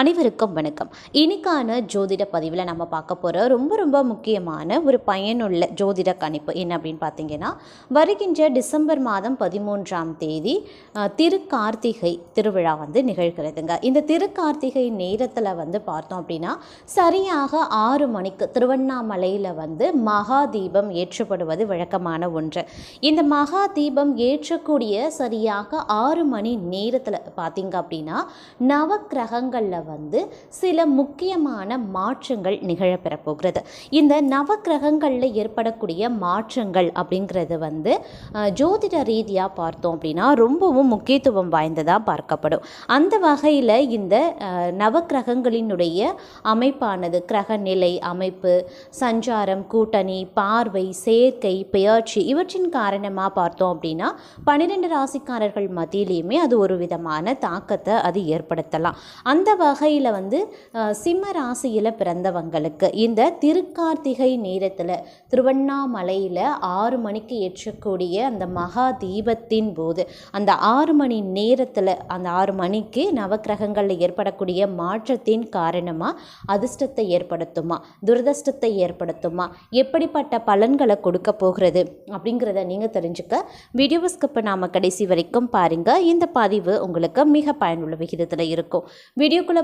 அனைவருக்கும் வணக்கம். இன்னைக்கான ஜோதிட பதிவில் நம்ம பார்க்க போகிற ரொம்ப ரொம்ப முக்கியமான ஒரு பயனுள்ள ஜோதிட கணிப்பு என்ன அப்படின்னு பார்த்தீங்கன்னா வருகின்ற டிசம்பர் மாதம் பதிமூன்றாம் தேதி திருக்கார்த்திகை திருவிழா வந்து நிகழ்கிறதுங்க. இந்த திருக்கார்த்திகை நேரத்தில் வந்து பார்த்தோம் அப்படின்னா சரியாக ஆறு மணிக்கு திருவண்ணாமலையில் வந்து மகா தீபம் ஏற்றப்படுவது வழக்கமான ஒன்று. இந்த மகா தீபம் ஏற்றக்கூடிய சரியாக ஆறு மணி நேரத்தில் பார்த்தீங்க அப்படின்னா நவக்கிரகங்களில் வந்து சில முக்கியமான மாற்றங்கள் நிகழப்பெற போகிறது இந்த நவக்கிரகங்களில் ஏற்படக்கூடிய மாற்றங்கள் அப்படிங்கிறது வந்து ஜோதிட ரீதியாக பார்த்தோம் அப்படின்னா ரொம்பவும் முக்கியத்துவம் வாய்ந்ததாக பார்க்கப்படும். அந்த வகையில் இந்த நவக்கிரகங்களினுடைய அமைப்பானது கிரக நிலை அமைப்பு சஞ்சாரம் கூட்டணி பார்வை சேர்க்கை பெயர்ச்சி இவற்றின் காரணமாக பார்த்தோம் அப்படின்னா பன்னிரெண்டு ராசிக்காரர்கள் மத்தியிலையுமே அது ஒரு விதமான தாக்கத்தை அது ஏற்படுத்தலாம். அந்த வகையில் வந்து சிம்ம ராசியில் பிறந்தவங்களுக்கு இந்த திருக்கார்த்திகை நேரத்தில் திருவண்ணாமலையில் ஆறு மணிக்கு ஏற்றக்கூடிய அந்த மகா தீபத்தின் போது அந்த ஆறு மணி நேரத்தில் அந்த ஆறு மணிக்கு நவக்கிரகங்களில் ஏற்படக்கூடிய மாற்றத்தின் காரணமாக அதிர்ஷ்டத்தை ஏற்படுத்துமா? துரதிர்ஷ்டத்தை ஏற்படுத்துமா? எப்படிப்பட்ட பலன்களை கொடுக்க போகிறது? அப்படிங்கிறத நீங்கள் தெரிஞ்சுக்க வீடியோ ஸ்கிப் நாம் கடைசி வரைக்கும் பாருங்கள் இந்த பதிவு உங்களுக்கு மிக பயனுள்ள விகிதத்தில் இருக்கும். வீடியோக்குள்ளே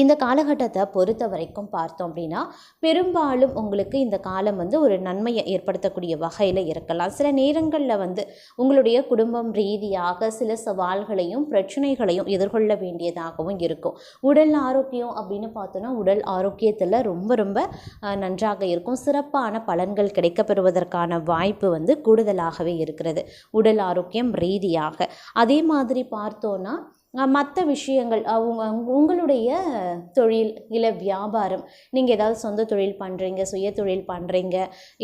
இந்த காலகட்டத்தை பொறுத்த வரைக்கும் பார்த்தோம் அப்படின்னா பெரும்பாலும் உங்களுக்கு இந்த காலம் வந்து ஒரு நன்மையை ஏற்படுத்தக்கூடிய வகையில் இருக்கலாம். சில நேரங்களில் வந்து உங்களுடைய குடும்பம் ரீதியாக சில சவால்களையும் பிரச்சனைகளையும் எதிர்கொள்ள வேண்டியதாகவும் இருக்கும். உடல் ஆரோக்கியம் அப்படின்னு பார்த்தோன்னா உடல் ஆரோக்கியத்தில் ரொம்ப ரொம்ப நன்றாக இருக்கும். சிறப்பான பலன்கள் கிடைக்கப்பெறுவதற்கான வாய்ப்பு வந்து கூடுதலாகவே இருக்கிறது. உடல் ஆரோக்கியம் ரீதியாக. அதே மாதிரி பார்த்தோன்னா மற்ற விஷயங்கள் அவங்க உங்களுடைய தொழில் இல்லை வியாபாரம் நீங்கள் ஏதாவது சொந்த தொழில் பண்ணுறீங்க சுய தொழில் பண்ணுறீங்க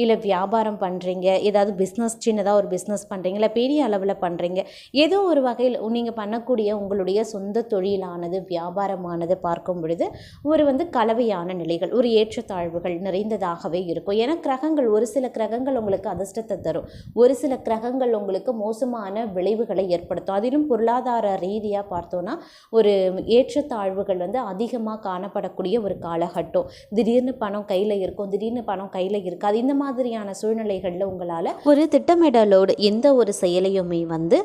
இல்லை வியாபாரம் பண்ணுறீங்க ஏதாவது பிஸ்னஸ் சின்னதாக ஒரு பிஸ்னஸ் பண்ணுறீங்க இல்லை பெரிய அளவில் பண்ணுறீங்க ஏதோ ஒரு வகையில் நீங்கள் பண்ணக்கூடிய உங்களுடைய சொந்த தொழிலானது வியாபாரமானது பார்க்கும் பொழுது ஒரு வந்து கலவையான நிலைகள் ஒரு ஏற்றத்தாழ்வுகள் நிறைந்ததாகவே இருக்கும். ஏன்னா கிரகங்கள் ஒரு சில கிரகங்கள் உங்களுக்கு அதிர்ஷ்டத்தை தரும். ஒரு சில கிரகங்கள் உங்களுக்கு மோசமான விளைவுகளை ஏற்படுத்தும். அதிலும் பொருளாதார ரீதியாக பார்த்தோன்னா ஒரு ஏற்றத்தாழ்வுகள் வந்து அதிகமாக காணப்படக்கூடிய ஒரு காலகட்டம். திடீர்னு பணம் கையில் இருக்கும் திடீர்னு பணம் கையில் இருக்காது. இந்த மாதிரியான சூழ்நிலைகளில் உங்களால் ஒரு திட்டமிடலோடு எந்த ஒரு செயலையுமே வந்து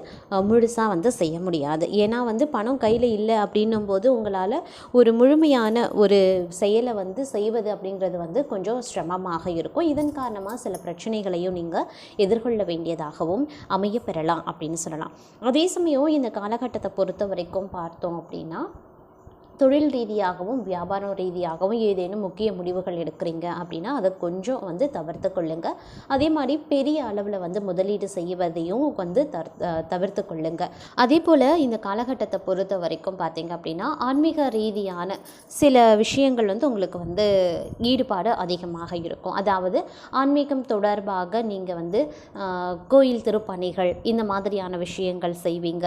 முழுசாக வந்து செய்ய முடியாது. ஏன்னா வந்து பணம் கையில் இல்லை அப்படின்னும் போது உங்களால் ஒரு முழுமையான ஒரு செயலை வந்து செய்வது அப்படிங்கிறது வந்து கொஞ்சம் சிரமமாக இருக்கும். இதன் காரணமாக சில பிரச்சனைகளையும் நீங்கள் எதிர்கொள்ள வேண்டியதாகவும் அமைய பெறலாம் அப்படின்னு சொல்லலாம். அதே சமயம் இந்த காலகட்டத்தை பொறுத்த வரைக்கும் பார்த்தோம் அப்படின்னா தொழில் ரீதியாகவும் வியாபாரம் ரீதியாகவும் ஏதேனும் முக்கிய முடிவுகள் எடுக்கிறீங்க அப்படின்னா அதை கொஞ்சம் வந்து தவிர்த்து கொள்ளுங்கள் அதே மாதிரி பெரிய அளவில் வந்து முதலீடு செய்வதையும் வந்து தர் தவிர்த்து கொள்ளுங்கள் அதே போல் இந்த காலகட்டத்தை பொறுத்த வரைக்கும் பார்த்தீங்க அப்படின்னா ஆன்மீக ரீதியான சில விஷயங்கள் வந்து உங்களுக்கு வந்து ஈடுபாடு அதிகமாக இருக்கும். அதாவது ஆன்மீகம் தொடர்பாக நீங்கள் வந்து கோயில் திருப்பணிகள் இந்த மாதிரியான விஷயங்கள் செய்வீங்க.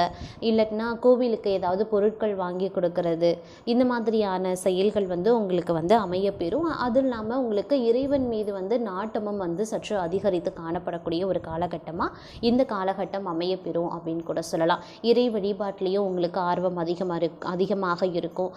இல்லைன்னா கோவிலுக்கு ஏதாவது பொருட்கள் வாங்கி கொடுக்கறது இந்த மாதிரியான செயல்கள் வந்து உங்களுக்கு வந்து அமையப்பெறும். அதுவும் இல்லாமல் உங்களுக்கு இறைவன் மீது வந்து நாட்டமும் வந்து சற்று அதிகரித்து காணப்படக்கூடிய ஒரு காலகட்டமாக இந்த காலகட்டம் அமையப்பெறும் அப்படின்னு கூட சொல்லலாம். இறை வழிபாட்டிலையும் உங்களுக்கு ஆர்வம் அதிகமாக இருக் அதிகமாக இருக்கும்.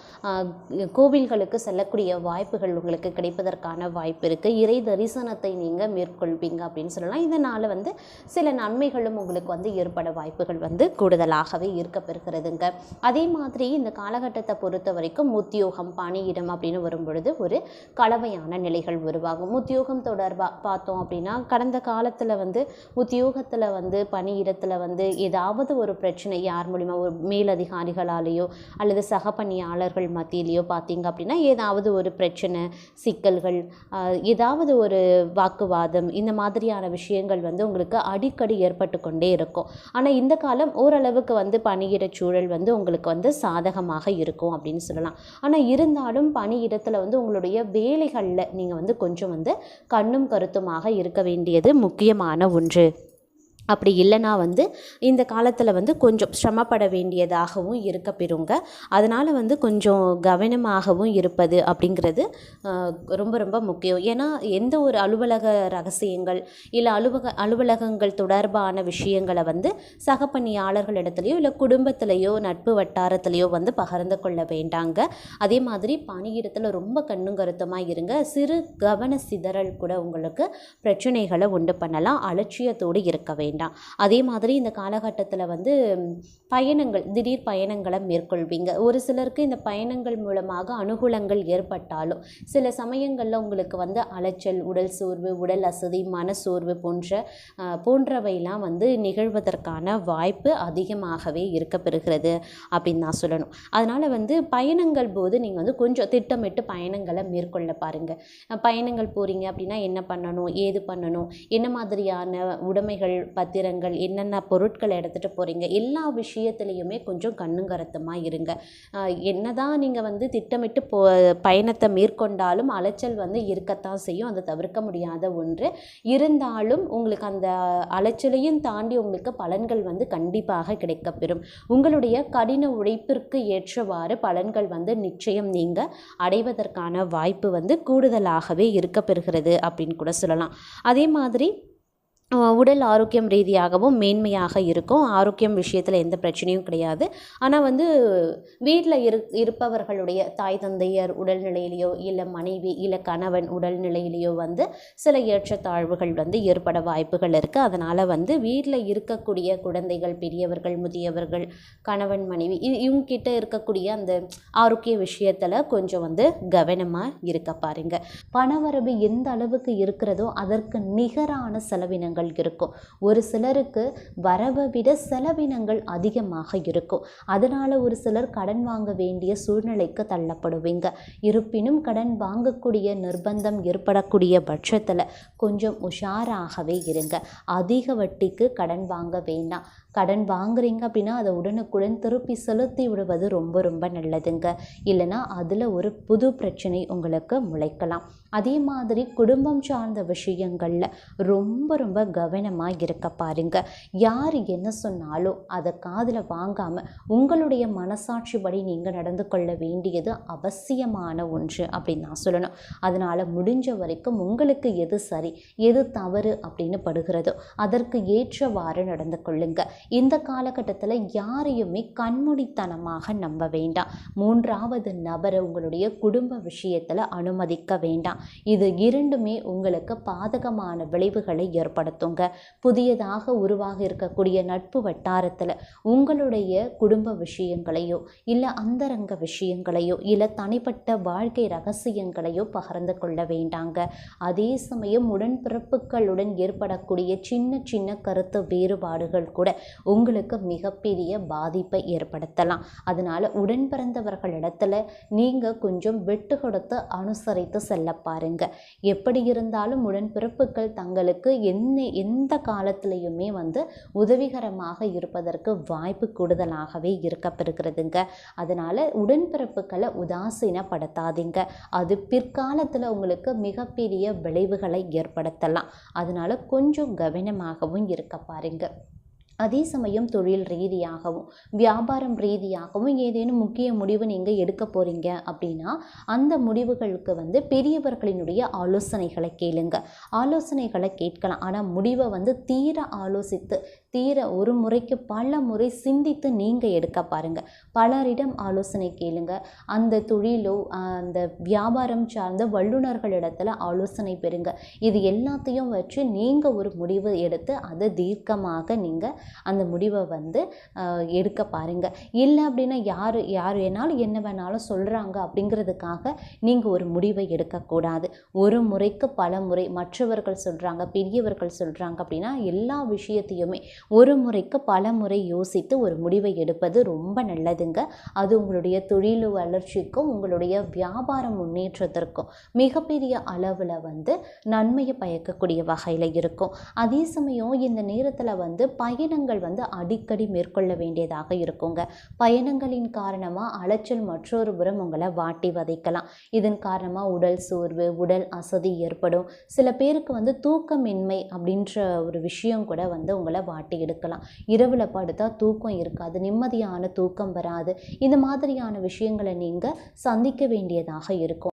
கோவில்களுக்கு செல்லக்கூடிய வாய்ப்புகள் உங்களுக்கு கிடைப்பதற்கான வாய்ப்பு இருக்குது இறை தரிசனத்தை நீங்கள் மேற்கொள்வீங்க அப்படின்னு சொல்லலாம். இதனால் வந்து சில நன்மைகளும் உங்களுக்கு வந்து ஏற்பட வாய்ப்புகள் வந்து கூடுதலாகவே இருக்கப்பெறுகிறதுங்க. அதே மாதிரி இந்த காலகட்டத்தை பொறுத்த வரைக்கும் உத்தியோகம் பணியிடம் அப்படின்னு வரும்பொழுது ஒரு கலவையான நிலைகள் உருவாகும். உத்தியோகம் தொடர்பாக பார்த்தோம் அப்படின்னா கடந்த காலத்தில் வந்து உத்தியோகத்தில் வந்து பணியிடத்தில் வந்து ஏதாவது ஒரு பிரச்சனை யார் மூலிமா ஒரு மேலதிகாரிகளாலேயோ அல்லது சக பணியாளர்கள் மத்தியிலையோ பார்த்தீங்க அப்படின்னா ஏதாவது ஒரு பிரச்சனை சிக்கல்கள் ஏதாவது ஒரு வாக்குவாதம் இந்த மாதிரியான விஷயங்கள் வந்து உங்களுக்கு அடிக்கடி ஏற்பட்டு கொண்டே இருக்கும். ஆனால் இந்த காலம் ஓரளவுக்கு வந்து பணியிட சூழல் வந்து உங்களுக்கு வந்து சாதகமாக இருக்கும் அப்படின்னு சொல்லலாம். ஆனால் இருந்தாலும் பணியிடத்தில் வந்து உங்களுடைய வேலைகளில் நீங்கள் வந்து கொஞ்சம் வந்து கண்ணும் கருத்துமாக இருக்க வேண்டியது முக்கியமான ஒன்று. அப்படி இல்லைனா வந்து இந்த காலத்தில் வந்து கொஞ்சம் சிரமப்பட வேண்டியதாகவும் இருக்க பெறுங்க. அதனால் வந்து கொஞ்சம் கவனமாகவும் இருப்பது அப்படிங்கிறது ரொம்ப ரொம்ப முக்கியம். ஏன்னா எந்த ஒரு அலுவலக ரகசியங்கள் இல்லை அலுவலக அலுவலகங்கள் தொடர்பான விஷயங்களை வந்து சகப்பணியாளர்களிடத்துலையோ இல்லை குடும்பத்திலையோ நட்பு வட்டாரத்திலையோ வந்து பகிர்ந்து கொள்ள வேண்டாங்க. அதே மாதிரி பணியிடத்தில் ரொம்ப கண்ணும் கருத்துமாக இருங்க. சிறு கவன சிதறல் கூட உங்களுக்கு பிரச்சனைகளை உண்டு பண்ணலாம். அலட்சியத்தோடு இருக்க வேண்டாம். வேண்டாம் அதே மாதிரி இந்த காலகட்டத்தில் வந்து பயணங்கள் திடீர் பயணங்களை மேற்கொள்வீங்க. ஒரு சிலருக்கு இந்த பயணங்கள் மூலமாக அனுகூலங்கள் ஏற்பட்டாலும் சில சமயங்களில் உங்களுக்கு வந்து அலைச்சல் உடல் சோர்வு உடல் அசதி மனசோர்வு போன்ற போன்றவையெல்லாம் வந்து நிகழ்வதற்கான வாய்ப்பு அதிகமாகவே இருக்க பெறுகிறது அப்படின்னு நான் சொல்லணும். அதனால் வந்து பயணங்கள் போது நீங்கள் வந்து கொஞ்சம் திட்டமிட்டு பயணங்களை மேற்கொள்ள பாருங்கள் பயணங்கள் போகிறீங்க அப்படின்னா என்ன பண்ணணும் ஏது பண்ணணும் என்ன மாதிரியான உடைமைகள் பத்திரங்கள் என்னென்ன பொருட்களை எடுத்துகிட்டு போகிறீங்க எல்லா விஷயத்துலேயுமே கொஞ்சம் கண்ணும் கருத்துமாக இருங்க. என்ன தான் நீங்கள் வந்து திட்டமிட்டு போ பயணத்தை மேற்கொண்டாலும் அலைச்சல் வந்து இருக்கத்தான் செய்யும். அதை தவிர்க்க முடியாத ஒன்று. இருந்தாலும் உங்களுக்கு அந்த அலைச்சலையும் தாண்டி உங்களுக்கு பலன்கள் வந்து கண்டிப்பாக கிடைக்கப்பெறும். உங்களுடைய கடின உழைப்பிற்கு ஏற்றவாறு பலன்கள் வந்து நிச்சயம் நீங்கள் அடைவதற்கான வாய்ப்பு வந்து கூடுதலாகவே இருக்கப்பெறுகிறது அப்படின்னு கூட சொல்லலாம். அதே மாதிரி உடல் ஆரோக்கியம் ரீதியாகவும் மேன்மையாக இருக்கும். ஆரோக்கியம் விஷயத்தில் எந்த பிரச்சனையும் கிடையாது. ஆனால் வந்து வீட்டில் இரு இருப்பவர்களுடைய தாய் தந்தையர் உடல்நிலையிலையோ இல்லை மனைவி இல்லை கணவன் உடல்நிலையிலையோ வந்து சில ஏற்றத்தாழ்வுகள் வந்து ஏற்பட வாய்ப்புகள் இருக்குது அதனால் வந்து வீட்டில் இருக்கக்கூடிய குழந்தைகள் பெரியவர்கள் முதியவர்கள் கணவன் மனைவி இ- இருக்கக்கூடிய அந்த ஆரோக்கிய விஷயத்தில் கொஞ்சம் வந்து கவனமாக இருக்க பாருங்க. பணவரவு எந்த அளவுக்கு இருக்கிறதோ அதற்கு நிகரான செலவினங்கள் இருக்கும். ஒரு சிலருக்கு வரவை விட செலவினங்கள் அதிகமாக இருக்கும். அதனால் ஒரு சிலர் கடன் வாங்க வேண்டிய சூழ்நிலைக்கு தள்ளப்படுவீங்க. இருப்பினும் கடன் வாங்கக்கூடிய நிர்பந்தம் ஏற்படக்கூடிய பட்சத்தில் கொஞ்சம் உஷாராகவே இருங்க. அதிக வட்டிக்கு கடன் வாங்க வேண்டாம் கடன் வாங்குறீங்க அப்படின்னா அதை உடனுக்குடன் திருப்பி செலுத்தி விடுவது ரொம்ப ரொம்ப நல்லதுங்க. இல்லைன்னா அதில் ஒரு புது பிரச்சனை உங்களுக்கு முளைக்கலாம். அதே மாதிரி குடும்பம் சார்ந்த விஷயங்களில் ரொம்ப ரொம்ப கவனமாக இருக்க பாருங்க. யார் என்ன சொன்னாலும் அதை காதில் வாங்காமல் உங்களுடைய மனசாட்சிப்படி நீங்கள் நடந்து கொள்ள வேண்டியது அவசியமான ஒன்று அப்படின்னு நான் சொல்லணும். அதனால் முடிஞ்ச வரைக்கும் உங்களுக்கு எது சரி எது தவறு அப்படின்னு படுகிறதோ அதற்கு ஏற்றவாறு நடந்து கொள்ளுங்கள் இந்த காலகட்டத்தில் யாரையுமே கண்மூடித்தனமாக நம்ப வேண்டாம். மூன்றாவது நபரை உங்களுடைய குடும்ப விஷயத்தில் அனுமதிக்க வேண்டாம். இது இரண்டுமே உங்களுக்கு பாதகமான விளைவுகளை ஏற்படுத்துங்க. புதியதாக உருவாக இருக்கக்கூடிய நட்பு வட்டாரத்தில் உங்களுடைய குடும்ப விஷயங்களையோ இல்லை அந்தரங்க விஷயங்களையோ இல்லை தனிப்பட்ட வாழ்க்கை ரகசியங்களையோ பகிர்ந்து கொள்ள வேண்டாங்க. அதே சமயம் உடன்பிறப்புகளுடன் ஏற்படக்கூடிய சின்ன சின்ன கருத்து வேறுபாடுகள் கூட உங்களுக்கு மிகப்பெரிய பாதிப்பை ஏற்படுத்தலாம். அதனால் உடன் பிறந்தவர்களிடத்துல நீங்கள் கொஞ்சம் விட்டு கொடுத்து அனுசரித்து செல்ல பாருங்க. எப்படி இருந்தாலும் உடன்பிறப்புகள் தங்களுக்கு என்ன எந்த காலத்திலையுமே வந்து உதவிகரமாக இருப்பதற்கு வாய்ப்பு கூடுதலாகவே இருக்கப்பெறுகிறதுங்க. அதனால் உடன்பிறப்புகளை உதாசீனப்படுத்தாதீங்க. அது பிற்காலத்தில் உங்களுக்கு மிகப்பெரிய விளைவுகளை ஏற்படுத்தலாம். அதனால் கொஞ்சம் கவனமாகவும் இருக்க பாருங்கள் அதே சமயம் தொழில் ரீதியாகவும் வியாபாரம் ரீதியாகவும் ஏதேனும் முக்கிய முடிவு நீங்கள் எடுக்க போகிறீங்க அப்படின்னா அந்த முடிவுகளுக்கு வந்து பெரியவர்களினுடைய ஆலோசனைகளை கேளுங்க. ஆலோசனைகளை கேட்கலாம். ஆனால் முடிவை வந்து தீர ஆலோசித்து தீர ஒரு முறைக்கு பல முறை சிந்தித்து நீங்கள் எடுக்க பாருங்கள் பலரிடம் ஆலோசனை கேளுங்க. அந்த தொழிலோ அந்த வியாபாரம் சார்ந்த வல்லுநர்களிடத்தில் ஆலோசனை பெறுங்க. இது எல்லாத்தையும் வச்சு நீங்கள் ஒரு முடிவு எடுத்து அதை தீர்க்கமாக நீங்கள் அந்த முடிவை வந்து எடுக்க பாருங்கள் இல்லை அப்படின்னா யார் யார் வேணாலும் என்ன வேணாலும் சொல்கிறாங்க அப்படிங்கிறதுக்காக நீங்கள் ஒரு முடிவை எடுக்கக்கூடாது ஒரு முறைக்கு பல முறை மற்றவர்கள் சொல்கிறாங்க பெரியவர்கள் சொல்கிறாங்க அப்படின்னா எல்லா விஷயத்தையுமே ஒரு முறைக்கு பல முறை யோசித்து ஒரு முடிவை எடுப்பது ரொம்ப நல்லதுங்க. அது உங்களுடைய தொழில் வளர்ச்சிக்கும் உங்களுடைய வியாபார முன்னேற்றத்திற்கும் மிகப்பெரிய அளவில் வந்து நன்மையை பயக்கக்கூடிய வகையில் இருக்கும். அதே சமயம் இந்த நேரத்தில் வந்து பயண பயணங்கள் வந்து அடிக்கடி மேற்கொள்ள வேண்டியதாக இருக்குங்க. பயணங்களின் காரணமாக அலைச்சல் மற்றொரு புறம் உங்களை வாட்டி வதைக்கலாம். இதன் காரணமாக உடல் சோர்வு உடல் அசதி ஏற்படும். சில பேருக்கு வந்து தூக்கமின்மை அப்படின்ற ஒரு விஷயம் கூட வந்து உங்களை வாட்டி எடுக்கலாம். இரவில் படுத்தா தூக்கம் இருக்காது நிம்மதியான தூக்கம் வராது. இந்த மாதிரியான விஷயங்களை நீங்கள் சந்திக்க வேண்டியதாக இருக்கும்.